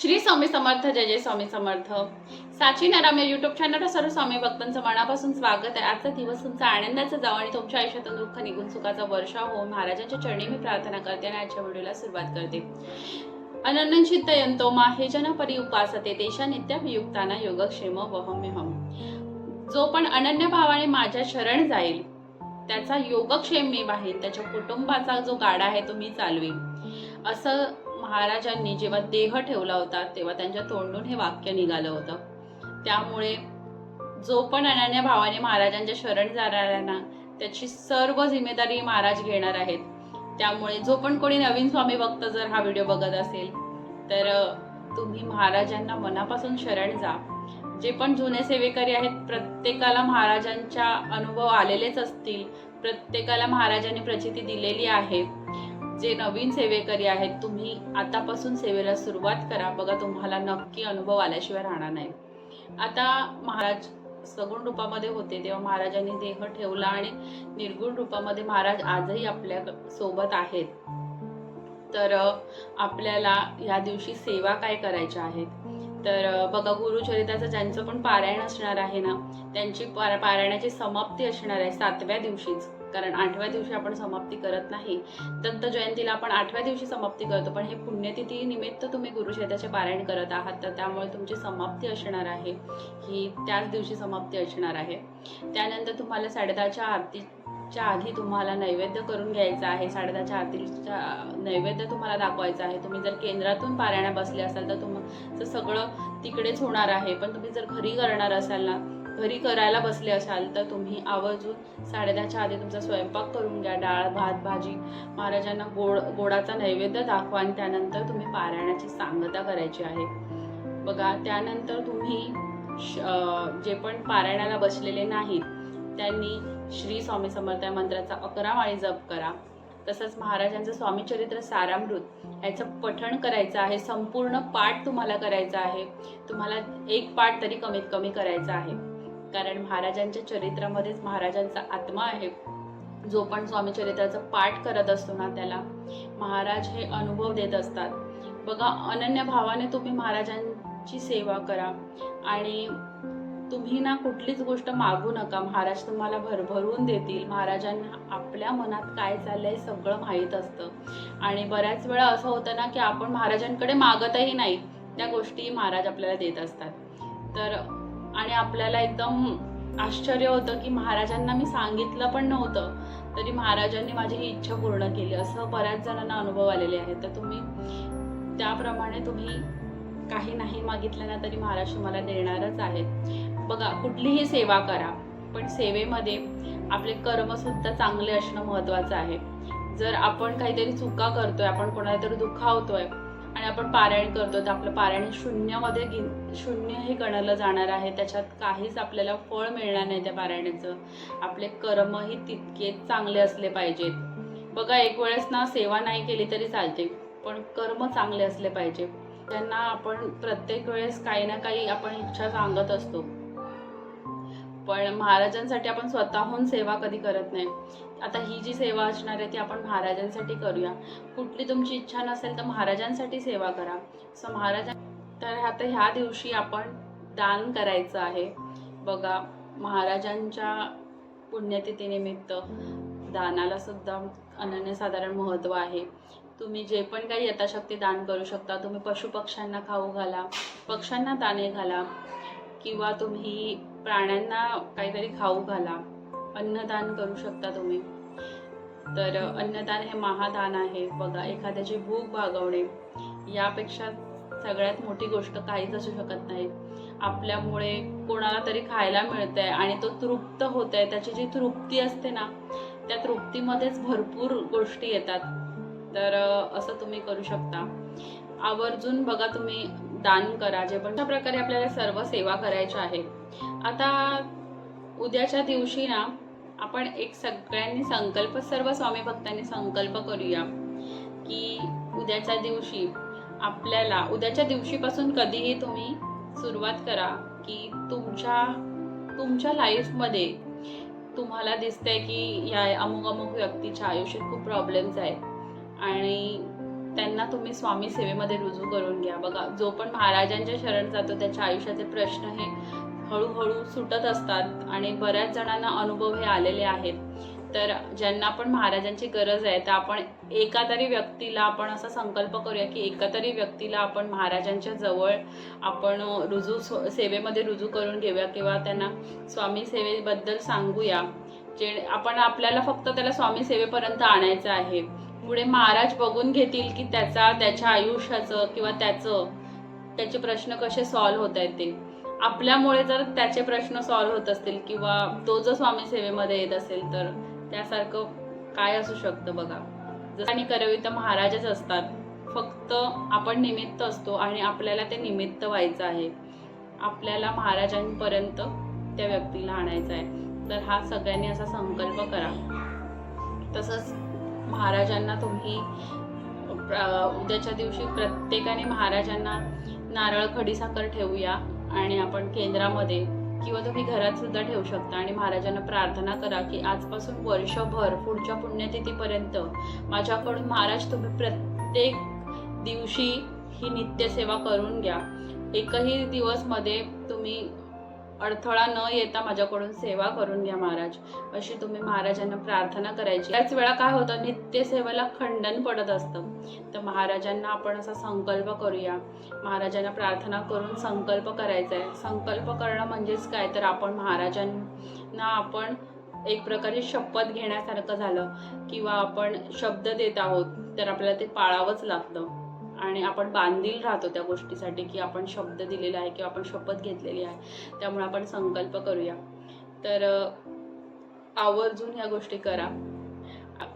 श्री स्वामी समर्थ जय जय स्वामी समर्थ. साची नाराम या युट्यूब चॅनलवर सर्व स्वामी भक्तांचं मनापासून स्वागत आहे. आजचा दिवस तुमचा आनंदाचा जावं आणि तुमच्या आयुष्यातून दुःख निघून सुखाचा वर्षा हो महाराजांच्या चरणी मी प्रार्थना करते आणि आजच्या व्हिडिओला सुरुवात करते. अनन्यचित्तयंतो मा हे जन परी उपासते तेशा नित्याभियुक्ताना योगक्षेम वहम्यहम. जो पण अनन्य भावाने माझ्या शरण जाईल त्याचा योगक्षेम मी वाहीन त्याच्या कुटुंबाचा जो गाडा आहे तो मी चालवीन. असं महाराजांनी जेव्हा देह ठेवला होता तेव्हा त्यांच्या तोंडून हे वाक्य निघालं होतं. त्यामुळे जो पण अनन्या भावाने महाराजांच्या शरण जाणाऱ्यांना त्याची सर्व जिम्मेदारी महाराज घेणार आहेत. त्यामुळे जो पण कोणी नवीन स्वामी भक्त जर हा व्हिडिओ बघत असेल तर तुम्ही महाराजांना मनापासून शरण जा. जे पण जुने सेवेकरी आहेत प्रत्येकाला महाराजांच्या अनुभव आलेलेच असतील. प्रत्येकाला महाराजांनी प्रचिती दिलेली आहे. जे नवीन सेवेकरी आहेत तुम्ही आतापासून सेवेला सुरुवात करा. बघा तुम्हाला नक्की अनुभव आल्याशिवाय राहणार नाही. आता महाराज सगुण रूपामध्ये होते तेव्हा महाराजांनी देह ठेवला आणि निर्गुण रूपामध्ये महाराज आजही आपल्यासोबत आहेत. तर आपल्याला या दिवशी सेवा काय करायच्या आहेत? तर बघा गुरुचरिताचं ज्यांचं पण पारायण असणार आहे ना त्यांची पारायणाची समाप्ती असणार आहे सातव्या दिवशीच. कारण आठव्या दिवशी आपण समाप्ती करत नाही. दत्त जयंतीला आपण आठव्या दिवशी समाप्ती करतो पण हे पुण्यतिथी निमित्त तुम्ही गुरुचरिताचे पारायण करत आहात. तर त्यामुळे तुमची समाप्ती असणार आहे. ही त्याच दिवशी समाप्ती असणार आहे. त्यानंतर तुम्हाला साडेदहाच्या आरतीच्या आधी तुम्हाला नैवेद्य करून घ्यायचा आहे. साडेदहाच्या आरतीच्या नैवेद्य तुम्हाला दाखवायचा आहे. तुम्ही जर केंद्रातून पारायणा बसले असाल तर तुमचं सगळं तिकडेच होणार आहे. पण तुम्ही जर घरी करणार असाल ना घरी करायला बसले असाल तर तुम्ही आवर्जून साडेदहाच्या आधी तुमचा स्वयंपाक करून घ्या डाळ भात भाजी. महाराजांना गोड गोडाचा नैवेद्य दाखवा आणि त्यानंतर तुम्ही पारायणाची सांगता करायची आहे. बघा त्यानंतर तुम्ही श- जे पण पारायणाला बसलेले नाहीत त्यांनी श्री स्वामी समर्थ या मंत्राचा अकरा माळी जप करा. तसंच महाराजांचं स्वामीचरित्र सारामृत याचं पठण करायचं आहे. संपूर्ण पाठ तुम्हाला करायचा आहे. तुम्हाला एक पाठ तरी कमीत कमी करायचा आहे. कारण महाराजांच्या चरित्रामध्येच महाराजांचा आत्मा आहे. जो पण स्वामी चरित्राचा पाठ करत असतो ना त्याला महाराज हे अनुभव देत असतात. बघा अनन्य भावाने तुम्ही महाराजांची सेवा करा आणि तुम्ही ना कुठलीच गोष्ट मागू नका. महाराज तुम्हाला भरभरून देतील. महाराजांना आपल्या मनात काय चाललंय सगळं माहीत असतं. आणि बऱ्याच वेळा असं होतं ना की आपण महाराजांकडे मागतही नाही. त्या गोष्टी महाराज आपल्याला देत असतात. तर आणि आपल्याला एकदम आश्चर्य होतं की महाराजांना मी सांगितलं पण नव्हतं. तरी महाराजांनी माझी ही इच्छा पूर्ण केली. असं बऱ्याच जणांना अनुभव आलेले आहेत. तर तुम्ही त्याप्रमाणे तुम्ही काही नाही मागितलं ना तरी महाराज तुम्हाला देणारच आहेत. बघा कुठलीही सेवा करा पण सेवेमध्ये आपले कर्मसुद्धा चांगले असणं महत्त्वाचं आहे. जर आपण काहीतरी चुका करतोय आपण कोणाला तरी दुखावतोय आणि आपण पारायण करतो तर आपलं पारायण शून्यामध्ये गिन शून्य हे गणलं जाणार आहे. त्याच्यात काहीच आपल्याला फळ मिळणार नाही त्या पारायणाचं. आपले कर्मही तितकेच चांगले असले पाहिजेत. बघा एक वेळेस ना सेवा नाही केली तरी चालते पण कर्म चांगले असले पाहिजे त्यांना आपण प्रत्येक वेळेस काही ना काही आपण इच्छा सांगत असतो. पण महाराजांसाठी आपण स्वतःहून सेवा कधी करत नाही. आता ही जी सेवा असणार आहे ती आपण महाराजांसाठी करूया. कुठली तुमची इच्छा नसेल तर महाराजांसाठी सेवा करा. सो महाराजां तर आता ह्या दिवशी आपण दान करायचं आहे. बघा महाराजांच्या पुण्यतिथीनिमित्त दानाला सुद्धा अनन्यसाधारण महत्त्व आहे. तुम्ही जे पण काही यथाशक्ती दान करू शकता तुम्ही पशुपक्ष्यांना खाऊ घाला पक्ष्यांना दाणे घाला किंवा तुम्ही प्राण्यांना काहीतरी खाऊ घाला अन्नदान करू शकता तुम्ही. तर अन्नदान हे महादान आहे. बघा एखाद्याची भूक भागवणे यापेक्षा सगळ्यात मोठी गोष्ट काहीच असू शकत नाही. आपल्यामुळे कोणाला तरी खायला मिळतंय आणि तो तृप्त होत आहे त्याची जी तृप्ती असते ना त्या तृप्तीमध्येच भरपूर गोष्टी येतात. तर असं तुम्ही करू शकता. आवर्जून बघा तुम्ही दान करा. जे पण प्रकारे आपल्याला सर्व सेवा करायच्या आहेत आता उद्याच्या दिवशी ना आपण एक सगळ्यांनी संकल्प सर्व स्वामी भक्तांनी संकल्प करूया की उद्याच्या दिवशी आपल्याला उद्याच्या दिवशीपासून कधीही तुम्ही सुरुवात करा की तुमच्या तुमच्या लाईफमध्ये तुम्हाला दिसतंय की या अमुक अमुक व्यक्तीच्या आयुष्यात खूप प्रॉब्लेम्स आहेत. आणि त्यांना तुम्ही स्वामी सेवेमध्ये रुजू करून घ्या. बघा जो पण महाराजांच्या शरण जातो त्याच्या आयुष्याचे प्रश्न हे हळूहळू सुटत असतात आणि बऱ्याच जणांना अनुभव हे आलेले आहेत. तर ज्यांना पण महाराजांची गरज आहे तर आपण एका तरी व्यक्तीला आपण असा संकल्प करूया की एका तरी व्यक्तीला आपण महाराजांच्या जवळ आपण रुजू सेवेमध्ये रुजू करून घेऊया किंवा त्यांना स्वामी सेवेबद्दल सांगूया. जे आपण आपल्याला फक्त त्याला स्वामी सेवेपर्यंत आणायचं आहे. पुढे महाराज बघून घेतील की त्याचा त्याच्या आयुष्याचं किंवा त्याचं त्याचे प्रश्न कसे सॉल्व्ह होत आहेत ते. आपल्यामुळे जर त्याचे प्रश्न सॉल्व्ह होत असतील किंवा तो जर स्वामी सेवेमध्ये येत असेल तर त्यासारखं काय असू शकतं बघा. जसं आणि करवी तर महाराजच असतात फक्त आपण निमित्त असतो आणि आपल्याला ते निमित्त व्हायचं आहे. आपल्याला महाराजांपर्यंत त्या व्यक्तीला आणायचं आहे. तर हा सगळ्यांनी असा संकल्प करा. तसंच महाराजांना तुम्ही उद्याच्या दिवशी प्रत्येकाने महाराजांना नारळ खडीसाखर ठेवूया आणि आपण केंद्रामध्ये किंवा तुम्ही घरात सुद्धा ठेवू शकता आणि महाराजांना प्रार्थना करा की आजपासून वर्षभर पुढच्या पुण्यतिथीपर्यंत माझ्याकडून महाराज तुम्ही प्रत्येक दिवशी ही नित्यसेवा करून घ्या. एकही दिवसमध्ये तुम्ही अडथळा न येता माझ्याकडून सेवा करून घ्या महाराज. अशी तुम्ही महाराजांना प्रार्थना करायची. त्याच वेळा काय होतं नित्यसेवेला खंडन पडत असतं. तर महाराजांना आपण असा संकल्प करूया. महाराजांना प्रार्थना करून संकल्प करायचा आहे. संकल्प करणं म्हणजेच काय? तर आपण महाराजांना आपण एक प्रकारे शपथ घेण्यासारखं झालं. किंवा आपण शब्द देत आहोत तर आपल्याला ते पाळावंच लागतं. आणि आपण बांधील राहतो त्या गोष्टीसाठी की आपण शब्द दिलेला आहे किंवा आपण शपथ घेतलेली आहे त्यामुळे आपण संकल्प करूया. तर आवर्जून ह्या गोष्टी करा.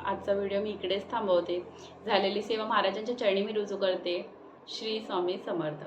आजचा व्हिडिओ मी इकडेच थांबवते. झालेली सेवा महाराजांच्या चरणी मी रुजू करते. श्री स्वामी समर्थ.